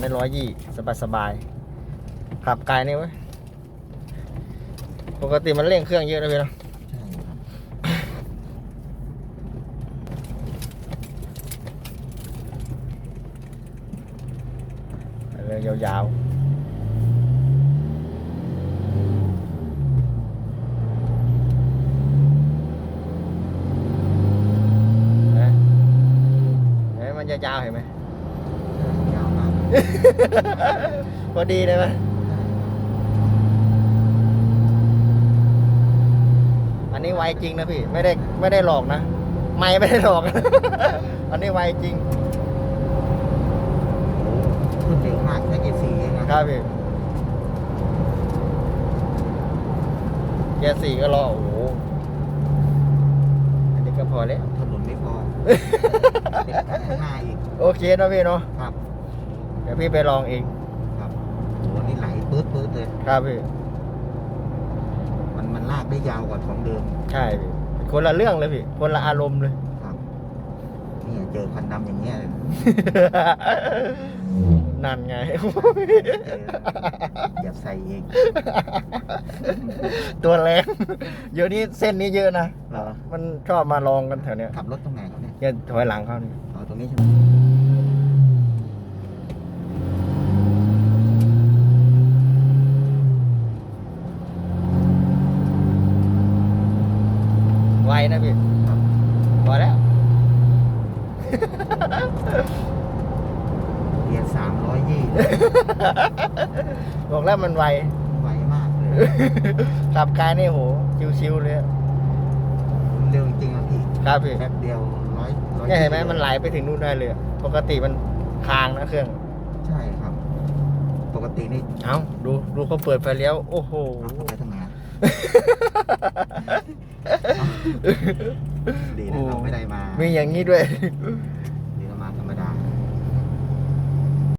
ได้ร้อยยี่สบายสบายๆขับไกลนี่เว้ยปกติมันเร่งเครื่องเยอะนะพี่เนาะใช่ครับไปเลยยาวๆเห็นไหมมันยาวๆเห็นไหม พอดีเลยไหมอันนี้ไวจริงนะพี่ ไม่ได้ไม่ได้หลอกนะ ไม่ไม่ได้หลอก อันนี้ไวจริงขึ้นเร็วมากแค่เกียร์สี่เองนะครับพี่เกียร์สี่ก็รอโอ้โห อันนี้ก็พอแล้วถนนไม่พอติดข้างหน้าอีก โอเคนะพี่เนาะครับ เดี๋ยวพี่ไปลองเองครับโหนี่ไหลปื๊ดปื๊ดเลย ครับพี่มันมันลากได้ยาวกว่าของเดิม ใช่พี่คนละเรื่องเลยพี่ คนละอารมณ์เลย ครับเนี่ยเจอควันดำอย่างเงี้ยนั่นไงเอออย่าใส่เอง ตัวแรงเดี๋ยวนี้เส้นนี้เยอะนะเหรอมันชอบมาลองกันแถวเนี้ยขับรถตรงไหนครับเนี่ยเนี่ยถอยหลังเขานี่อ๋อตรงนี้ใช่ไหม นะพี่ครับพอแล้วเกียร์สามร้อยยี่บอกแล้วมันไว ไวมากเลย ขับกายนี่โห ชิวๆเลยเร็วจริงๆอะพี่ ครับพี่แป๊บเดียวร้อยร้อยเนี่ยเห็นไหมมันไหลไปถึงนู่นได้เลย ปกติมันค้างนะเครื่อง ใช่ครับ ปกตินี่ เอ้า ดู ดูเขาเปิดไฟเลี้ยว โอ้โหเอาเข้าไปทำงาน ดีนะเราไม่ได้มา มีอย่างนี้ด้วย